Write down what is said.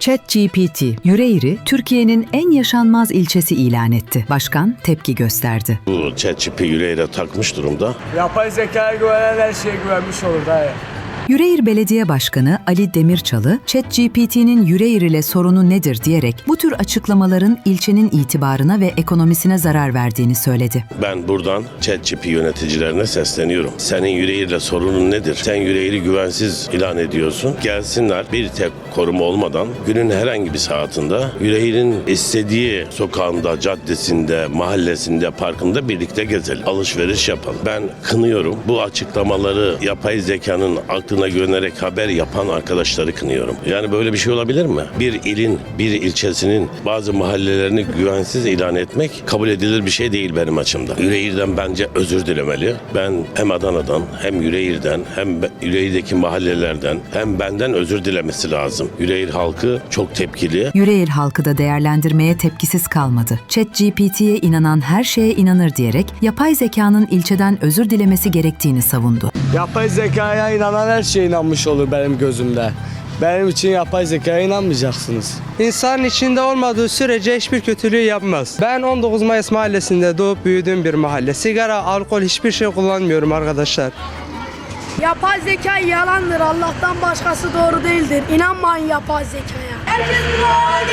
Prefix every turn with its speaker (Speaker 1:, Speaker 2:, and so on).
Speaker 1: ChatGPT, Yüreğir'i Türkiye'nin en yaşanmaz ilçesi ilan etti. Başkan tepki gösterdi.
Speaker 2: Bu ChatGPT yüreğine takmış durumda.
Speaker 3: Yapay zekaya güvenen her şeye güvenmiş olur dayı.
Speaker 1: Yüreğir Belediye Başkanı Ali Demirçalı, ChatGPT'nin Yüreğir ile sorunu nedir diyerek bu tür açıklamaların ilçenin itibarına ve ekonomisine zarar verdiğini söyledi.
Speaker 2: Ben buradan ChatGPT yöneticilerine sesleniyorum. Senin yüreğiyle sorunun nedir? Sen yüreğini güvensiz ilan ediyorsun. Gelsinler bir tek koruma olmadan günün herhangi bir saatinde yüreğinin istediği sokağında, caddesinde, mahallesinde, parkında birlikte gezelim. Alışveriş yapalım. Ben kınıyorum. Bu açıklamaları yapay zekanın aklına güvenerek haber yapan arkadaşları kınıyorum. Yani böyle bir şey olabilir mi? Bir ilin, bir ilçesinin bazı mahallelerini güvensiz ilan etmek kabul edilir bir şey değil benim açımdan. Yüreğir'den bence özür dilemeli. Ben hem Adana'dan hem Yüreğir'den hem Yüreğir'deki mahallelerden hem benden özür dilemesi lazım. Yüreğir halkı çok tepkili.
Speaker 1: Yüreğir halkı da değerlendirmeye tepkisiz kalmadı. ChatGPT'ye inanan her şeye inanır diyerek yapay zekanın ilçeden özür dilemesi gerektiğini savundu.
Speaker 3: Yapay zekaya inanan her şeye inanmış olur benim gözümde. Benim için yapay zekaya inanmayacaksınız.
Speaker 4: İnsanın içinde olmadığı sürece hiçbir kötülüğü yapmaz. Ben 19 Mayıs mahallesinde doğup büyüdüğüm bir mahalle. Sigara, alkol hiçbir şey kullanmıyorum arkadaşlar.
Speaker 5: Yapay zeka yalandır. Allah'tan başkası doğru değildir. İnanmayın yapay zekaya. Herkes buralara